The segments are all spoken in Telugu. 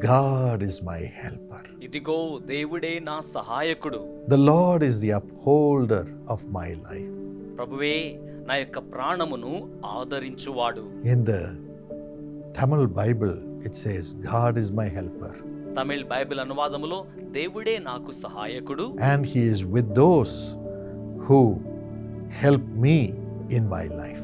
God is my helper. ఇదిగో దేవుడే నా సహాయకుడు The Lord is the upholder of my life. ప్రభువే నా యొక్క ప్రాణమును ఆదరించువాడు In the Tamil Bible, it says, God is my helper. Tamil Bible అనువాదములో దేవుడే నాకు సహాయకుడు And He is with those who help me in my life.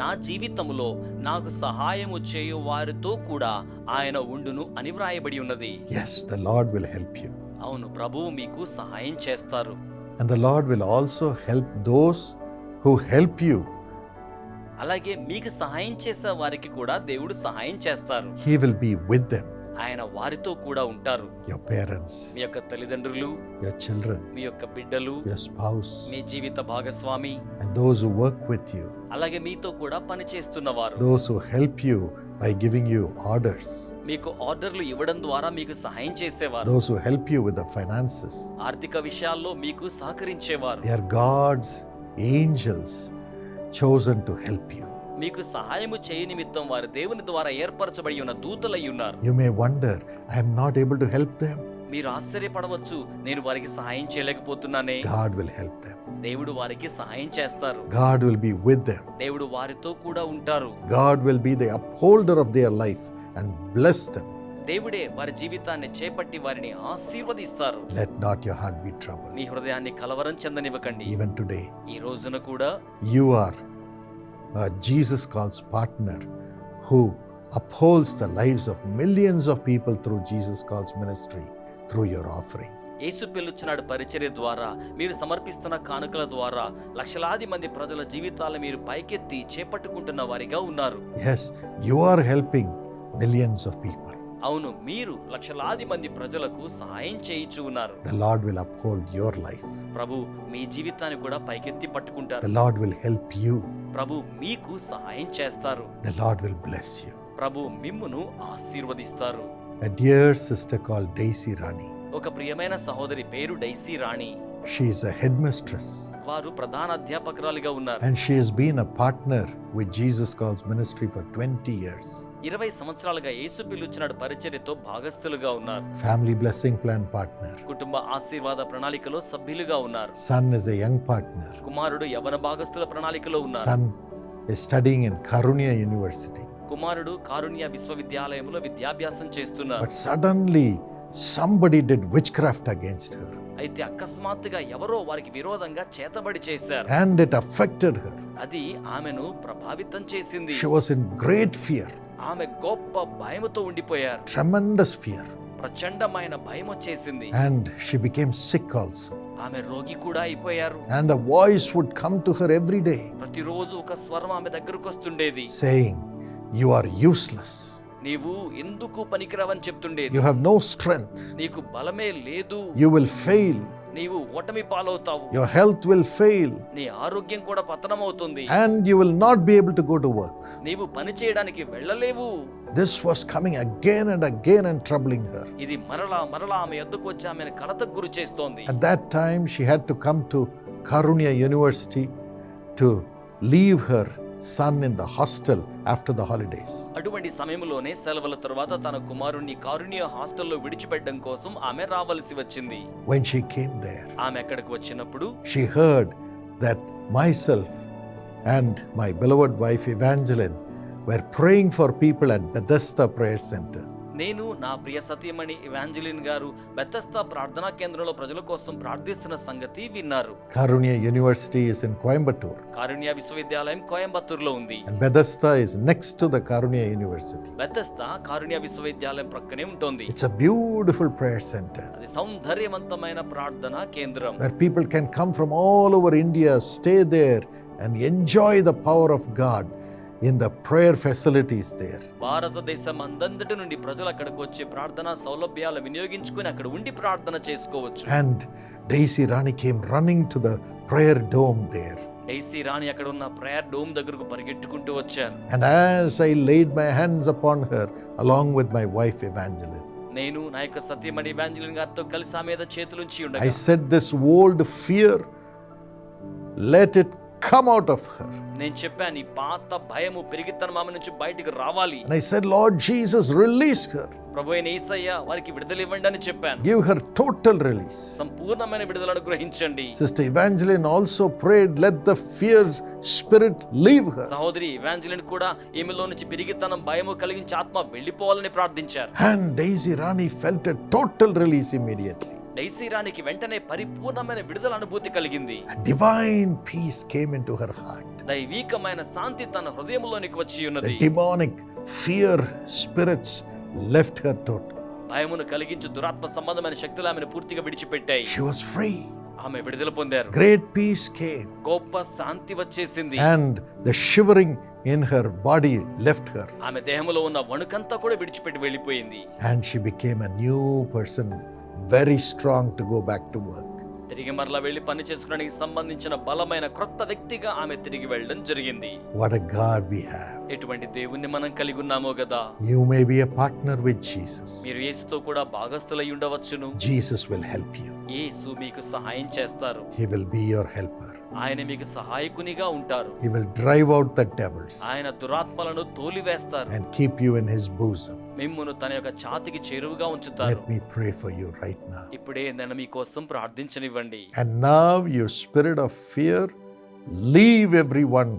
నా జీవితములో నాకు సహాయము చేయు వారితో కూడా ఆయన ఉండును అని వ్రాయబడి ఉన్నది Yes, the Lord will help you. అవును ప్రభువు మీకు సహాయం చేస్తారు And the Lord will also help those who help you. అలాగే మీకు సహాయం చేసే వారికి కూడా దేవుడు సహాయం చేస్తారు He will be with them, ఆయన వారితో కూడా ఉంటారు your parents, మీ యొక్క తల్లిదండ్రులు your children, మీ యొక్క బిడ్డలు your spouse, మీ జీవిత భాగస్వామి and those who work with you, అలాగే మీతో కూడా పనిచేస్తున్నవారు those who help you by giving you orders, మీకు ఆర్డర్లు ఇవ్వడం ద్వారా మీకు సహాయం చేసేవారు those who help you with the finances. ఆర్థిక విషయాల్లో మీకు సహకరించేవారు They are God's angels chosen to help you. మీకు సహాయము చేయ నిమిత్తం వారి దేవుని ద్వారా ఏర్పరచబడి ఉన్న దూతలై ఉన్నారు. You may wonder I not able to help them మీరు ఆశ్చర్యపడవచ్చు నేను వారికి సహాయం చేయలేకపోతున్నానే. గాడ్ విల్ హెల్ప్ దెం దేవుడు వారికి సహాయం చేస్తారు. God will be with them దేవుడు వారితో కూడా ఉంటారు. God will be the upholder of their life and bless them దేవుడే వారి జీవితాన్ని చేపట్టి వారిని ఆశీర్వదిస్తారు. Let not your heart be troubled మీ హృదయాన్ని కలవరం చెందనివ్వకండి. ఈవెన్ టుడే ఈ రోజున కూడా you are Jesus Calls partner who upholds the lives of millions of people through Jesus Calls ministry through your offering. యేసు పిలుచున్నాడు పరిచర్య ద్వారా మీరు సమర్పిస్తున్న కానుకల ద్వారా లక్షలాది మంది ప్రజల జీవితాలను మీరు పైకెత్తి చేపట్టుకుంటున్న వారిగా ఉన్నారు. Yes you are helping millions of people అవును మీరు లక్షలాది మంది ప్రజలకు సహాయం చేయించు ఉన్నారు. The Lord will uphold your life ప్రభు మీ జీవితాన్ని కూడా పైకెత్తి పట్టుకుంటారు. The Lord will help you ప్రభు మీకు సహాయం చేస్తారు. The Lord will bless you ప్రభు మిమ్మును ఆశీర్వదిస్తారు. A dear sister call Daisy Rani ఒక ప్రియమైన సహోదరి పేరు Daisy Rani. She is a headmistress వారు ప్రధాన అధ్యాపకురాలిగా ఉన్నారు and she has been a partner with Jesus Calls Ministry for 20 years. ఇరవై సంవత్సరాలుగా యేసు పిలుచున్నాడు పరిచర్యతో భాగస్థులుగా ఉన్నారు Family Blessing Plan partner. కుటుంబ ఆశీర్వాద ప్రణాళికలో సభ్యులుగా ఉన్నారు Son is a young partner. కుమారుడు యవన భాగస్థుల ప్రణాళికలో ఉన్నారు Son is studying in Karunya University. కుమారుడు కారుణ్య విశ్వవిద్యాలయంలో విద్యాభ్యాసం చేస్తున్నారు But suddenly, somebody did witchcraft against her అయితే అకస్మాత్తుగా ఎవరో వారికి విరోధంగా చేతబడి చేశారు and it affected her. అది ఆమెను ప్రభావితం చేసింది She was in great fear, ఆమె గొప్ప భయముతో ఉండిపోయారు tremendous fear, ప్రచండమైన భయం వచ్చేసింది and she became sick also. ఆమె రోగి కూడా అయిపోయారు And a voice would come to her every day ప్రతిరోజు ఒక స్వరం ఆమె దగ్గరకు వస్తుండేది saying, You are useless. నీవు ఎందుకు పనికిరావని చెప్తుండేది You have no strength. నీకు బలమే లేదు You will fail. నీవు ఓటమి పాలవుతావు Your health will fail. నీ ఆరోగ్యం కూడా పతనమవుతుంది And you will not be able to go to work. నీవు పని చేయడానికి వెళ్ళలేవు This was coming again and again and troubling her. ఇది మరలా మరలా ఆమె ఎద్దుకు వచ్చి ఆమెను కలతకు గురి చేస్తోంది At that time, she had to come to Karunya University to leave her son in the hostel after the holidays అటువంటి సమయంలోనే సెలవుల తర్వాత తన కుమారుణ్ణి కారుణ్య హాస్టల్లో విడిచిపెట్టడం కోసం ఆమె రావాల్సి వచ్చింది. వెన్ షీ కేమ్ దేర్ ఆమె అక్కడికి వచ్చినప్పుడు she heard that myself and my beloved wife Evangeline were praying for people at Bethesda prayer centre నేను నా ప్రియ సతీమణి ఇవాంజలిన్ గారు బెత్తస్తా ప్రార్థనా కేంద్రంలో ప్రజల కోసం ప్రార్థిస్తున్న సంగతి విన్నారు Karunya University is in Coimbatore, కారుణ్య విశ్వవిద్యాలయం కోయంబత్తూరులో ఉంది and Bethesda is next to the Karunya University. బెత్తస్తా కారుణ్య విశ్వవిద్యాలయం ప్రక్కనే ఉంటుంది It's a beautiful prayer center అది సౌందర్యవంతమైన ప్రార్థనా కేంద్రం where people can come from all over India, stay there, and enjoy the power of God in the prayer facilities there. భారతదేశం అందంతటి నుండి ప్రజలు అక్కడికి వచ్చి ప్రార్థనా సౌలభ్యాలు వినియోగించుకుని అక్కడ ఉండి ప్రార్థన చేసుకోవచ్చు And Daisy Rani came running to the prayer dome there. Daisy Rani అక్కడ ఉన్న ప్రేయర్ డోమ్ దగ్గరకు పరిగెట్టుకుంటూ వచ్చారు And as I laid my hands upon her, along with my wife Evangeline, నేను నా యొక్క సత్యమణి ఇవాంజలిన్ గారితో కలిసి ఆ మీద చేతులుంచి I ఉండగా said, This old fear, let it come out of her. నేను చెప్పాను ఈ పాత భయము పెరిగితనం ఆమె నుంచి బయటికి రావాలి And I said, Lord Jesus, release her. ప్రభు అయిన ఈసయ్య వారికి విడుదల ఇవ్వండి అని చెప్పాను Give her total release. సంపూర్ణమైన విడుదలను గ్రహించండి Sister Evangeline also prayed, let the fear spirit leave her. సహోదరి ఇవాంజలిన్ కూడా ఈమెలో నుంచి పెరిగితనం భయము కలిగించి ఆత్మ వెళ్ళిపోవాలని ప్రార్థించారు And Daisy Rani felt a total release immediately. Daisy రాణికి వెంటనే పరిపూర్ణమైన విడుదల అనుభూతి కలిగింది A divine peace came into her heart. దైవీకమైన శాంతి తన హృదయంలోనికి వచ్చి ఉన్నది demonic fear spirits left her total. భయమును కలిగించు దురాత్మ సంబంధమైన శక్తులు ఆమెను పూర్తిగా విడిచిపెట్టాయి She was free. ఆమె విడుదల పొందారు Great peace came. గొప్ప శాంతి వచ్చేసింది And the shivering in her body left her. ఆమె దేహంలో ఉన్న వణుకంతా కూడా విడిచిపెట్టి వెళ్ళిపోయింది And she became a new person, very strong to go back to work. తిరిగి మరలా వెళ్ళి పని చేసుకోవడానికి సంబంధించిన బలమైన క్రొత్త వ్యక్తిగా ఆమె తిరిగి వెళ్ళడం జరిగింది What a God we have. ఎటువంటి దేవుణ్ణి మనం కలిగి ఉన్నామో కదా You may be a partner with Jesus. మీరు యేసుతో కూడా భాగస్థులై ఉండవచ్చును Jesus will help you. యేసు మీకు సహాయం చేస్తారు He will be your helper. ఆయన మీకు సహాయకునిగా ఉంటారు. He will drive out the devils ఆయన దురాత్మలను తోలివేస్తారు. And keep you in his bosom మిమ్మును తన యొక్క ఛాతికి చేరువుగా ఉంచుతారు. Let me pray for you right now ఇప్పుడే నేను మీ కోసం ప్రార్థించనివ్వండి. And now your spirit of fear leave everyone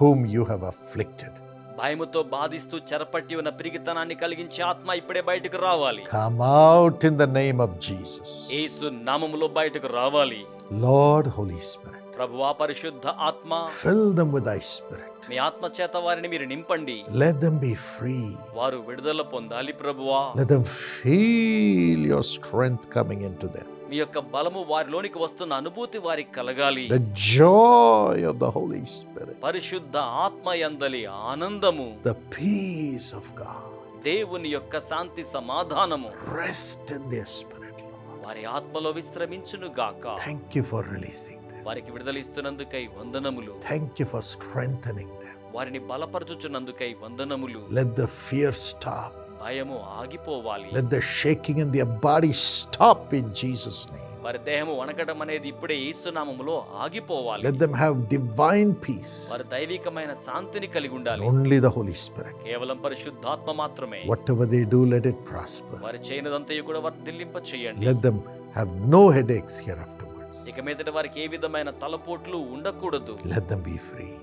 whom you have afflicted భయముతో బాధిస్తూ చెరపట్టి ఉన్న పిరిగితనాన్ని కలిగించే ఆత్మ ఇప్పుడే బయటకు రావాలి. Come out in the name of Jesus యేసు నామములో బయటకు రావాలి. లార్డ్ హోలీ స్పిరిట్ ప్రభువా పరిశుద్ధ ఆత్మ. Fill them with thy spirit మీ ఆత్మ చేత వారిని మీరు నింపండి. లెట్ దెం బి ఫ్రీ వారు విడుదల పొందాలి ప్రభువా. Let them feel your strength coming into them మీ యొక్క బలము వారిలోనికి వస్తున్న అనుభూతి వారికి కలగాలి. The joy of the Holy Spirit పరిశుద్ధ ఆత్మ యందలి ఆనందము. ద పీస్ ఆఫ్ గాడ్ దేవుని యొక్క శాంతి సమాధానము. రెస్ట్ ఇన్ ది స్పిరిట్ వారి ఆత్మలో విశ్రమించును గాక థాంక్యూ ఫర్ రిలీజింగ్ వారికి విడుదల ఇస్తున్నందుకై వందనములు థ్యాంక్ యూ ఫర్ స్ట్రెంగ్ వారిని బలపరచుచున్నందుకై వందనములు. లెట్ ద ఫియర్ స్టాప్ భయము ఆగిపోవాలి. Let the shaking in the body stop in Jesus name వారి దేహము వణకడం అనేది ఇప్పుడే యేసు నామములో ఆగిపోవాలి. Let them have divine peace వారి దైవికమైన శాంతిని కలిగి ఉండాలి. ఓన్లీ ద హోలీ స్పిరిట్ కేవలం పరిశుద్ధాత్మ మాత్రమే. Whatever they do let it prosper వారి చేయనదంతయు కూడా వర్ధిల్లింప చేయండి let them have no headaches hereafter ఇక మీదటి వారికి ఏ విధమైన తలపోట్లు ఉండకూడదు. లెట్ దెం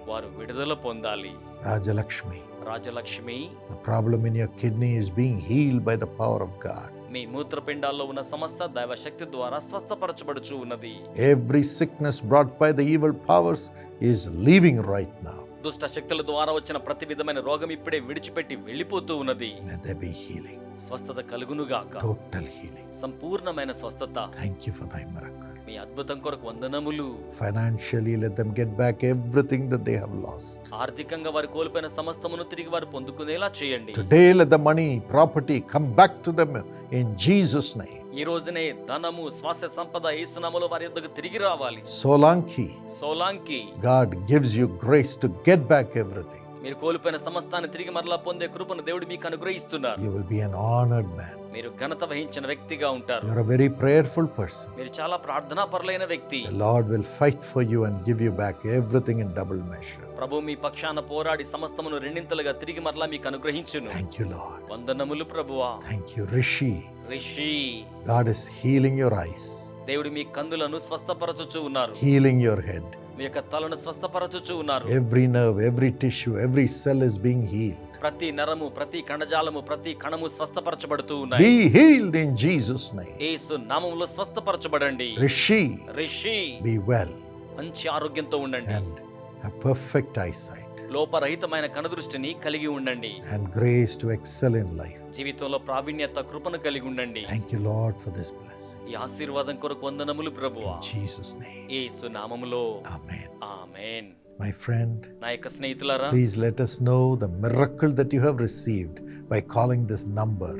వారు విడుదల పొందాలి. Rajalakshmi. Rajalakshmi. The problem in your kidney is being healed by the power of God మీ మూత్రపిండాల్లో ఉన్న సమస్త దైవ శక్తి ద్వారా స్వస్థపరచబడుచు ఉన్నది. Every sickness brought by the evil powers is leaving right now దుష్ట శక్తుల ద్వారా వచ్చిన ప్రతి విధమైన రోగం ఇప్పుడే విడిచిపెట్టి వెళ్ళిపోతూ ఉన్నది. లెట్ దెర్ బి హీలింగ్ స్వస్థత కలుగును గాక టోటల్ హీలింగ్ సంపూర్ణమైన స్వస్థత. థాంక్యూ ఫర్ దై మరక్ మీ అద్భుతం కొరకు వందనములు. Financially let them get back everything that they have lost ఆర్థికంగా వారు కోల్పోయిన సమస్తమును తిరిగి వారు పొందుకునేలా చేయండి. Today let the money property come back to them in Jesus name ఈ రోజునే ధనము స్వాస్య సంపద యేసు నామములో వారి యొద్దకు తిరిగి రావాలి. Solanki Solanki God gives you grace to get back everything మీరు కోల్పోయిన సమస్తాన్ని తిరిగి మరలా పొందే కృపను దేవుడు మీకు అనుగ్రహిస్తున్నారు. You will be an honoured man మీరు ఘనత వహించిన వ్యక్తిగా ఉంటారు. You are very prayerful person మీరు చాలా ప్రార్థనా పరులైన వ్యక్తి. The Lord will fight for you and give you back everything in double measure ప్రభు మీ పక్షాన పోరాడి సమస్తమును రెండింతలుగా తిరిగి మరలా మీకు అనుగ్రహించును. థాంక్యూ లార్డ్ వందనములు ప్రభువా. Thank you Rishi Rishi. God is healing your eyes దేవుడు మీ కందులను స్వస్థపరచుచు ఉన్నారు. హీలింగ్ యువర్ హెడ్ యొక్క తలను స్వస్థపరచుచు ఉన్నారు. Every nerve every tissue every cell is being ప్రతి నరము ప్రతి కణజాలము ప్రతి కణము స్వస్థపరచబడుతూ ఉన్నాయి. బీ హీల్డ్ ఇన్ జీసస్ నామములో స్వస్థపరచబడండి. రిషి రిషి బీ వెల్ మంచి ఆరోగ్యంతో ఉండండి. అండ్ పర్ఫెక్ట్ ఐ సైట్ లోపరహితమైన కనదృష్టిని కలిగి ఉండండి. And grace to excel in life జీవితంలో ప్రావీణ్యత కృపను కలిగి ఉండండి. Thank you Lord for this blessing ఈ ఆశీర్వాదం కొరకు వందనములు ప్రభువా. జీసస్ నేమ్ యేసు నామములో. ఆమేన్ ఆమేన్. My friend, please let us know the miracle that you have received by calling this number.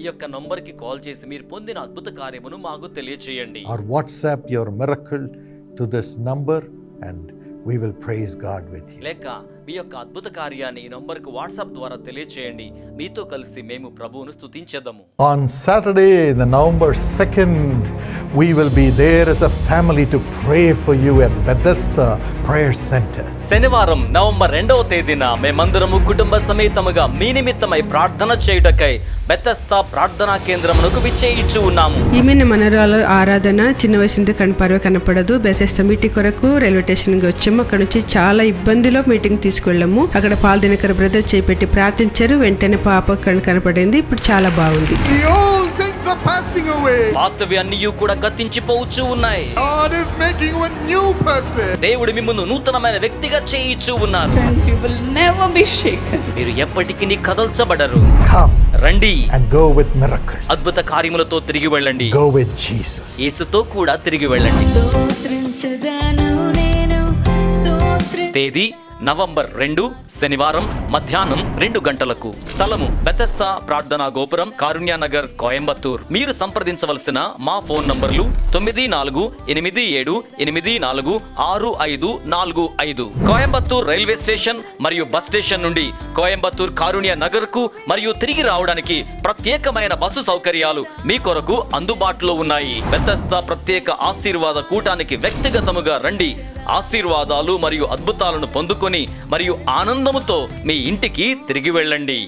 ఈ యొక్క నంబర్కి కాల్ చేసి మీరు పొందిన అద్భుత కార్యమును మాకు తెలియజేయండి or WhatsApp your miracle to this number and we will praise God with you లేక మీ యొక్క అద్భుత కార్యాన్ని ఈ నంబర్కు వాట్సాప్ ద్వారా తెలియచేయండి. మీతో కలిసి మేము ప్రభువును స్తుతించేదము On Saturday, the November 2nd, we will be there as a family to pray for you at Bethesda Prayer Center. శనివారం నవంబర్ రెండవ తేదీన మేమందరము కుటుంబ సమేతముగా మీ నిమిత్తమై ప్రార్థన చేయుటకై బెత్తస్తా ప్రార్థనా కేంద్రమునకు విచ్చేయిచ్చు ఉన్నాము. ఈమె మనరాల ఆరాధన చిన్న వయసు కనపడదు. బెతెస్త మీటింగ్ కొరకు రైల్వే స్టేషన్కి వచ్చాము. అక్కడ నుంచి చాలా ఇబ్బందిలో మీటింగ్ తీసుకెళ్ళాము. అక్కడ పాల్దినకర బ్రదర్ చేపెట్టి ప్రార్థించారు. వెంటనే పాప కను కనపడింది. ఇప్పుడు చాలా బాగుంది. పాతవి అన్నీ కూడా గతించిపోవచ్చు ఉన్నాయి. దేవుడు మిమ్మల్ని నూతనమైన వ్యక్తిగా చేయిచ్చు ఉన్నారు. మీరు ఎప్పటికీ కదల్చబడరు. రండి. అద్భుత కార్యములతో తిరిగి వెళ్ళండి. యేసుతో కూడా తిరిగి వెళ్ళండి. స్తోత్రించదను నేను. స్తోత్రి తేదీ? నవంబర్ రెండు శనివారం మధ్యాహ్నం రెండు గంటలకు. స్థలము బెతస్తా ప్రార్థనా గోపురం కారుణ్య నగర్ కోయంబత్తూర్. మీరు సంప్రదించవలసిన మా ఫోన్ నంబర్లు తొమ్మిది నాలుగు ఎనిమిది ఏడు ఎనిమిది నాలుగు ఆరు ఐదు నాలుగు ఐదు. కోయంబత్తూర్ రైల్వే స్టేషన్ మరియు బస్ స్టేషన్ నుండి కోయంబత్తూర్ కారుణ్య నగర్కు మరియు తిరిగి రావడానికి ప్రత్యేకమైన బస్సు సౌకర్యాలు మీ కొరకు అందుబాటులో ఉన్నాయి. బెతస్తా ప్రత్యేక ఆశీర్వాద కూటానికి వ్యక్తిగతముగా రండి. ఆశీర్వాదాలు మరియు అద్భుతాలను పొందుకొని మరియు ఆనందముతో మీ ఇంటికి తిరిగి వెళ్ళండి.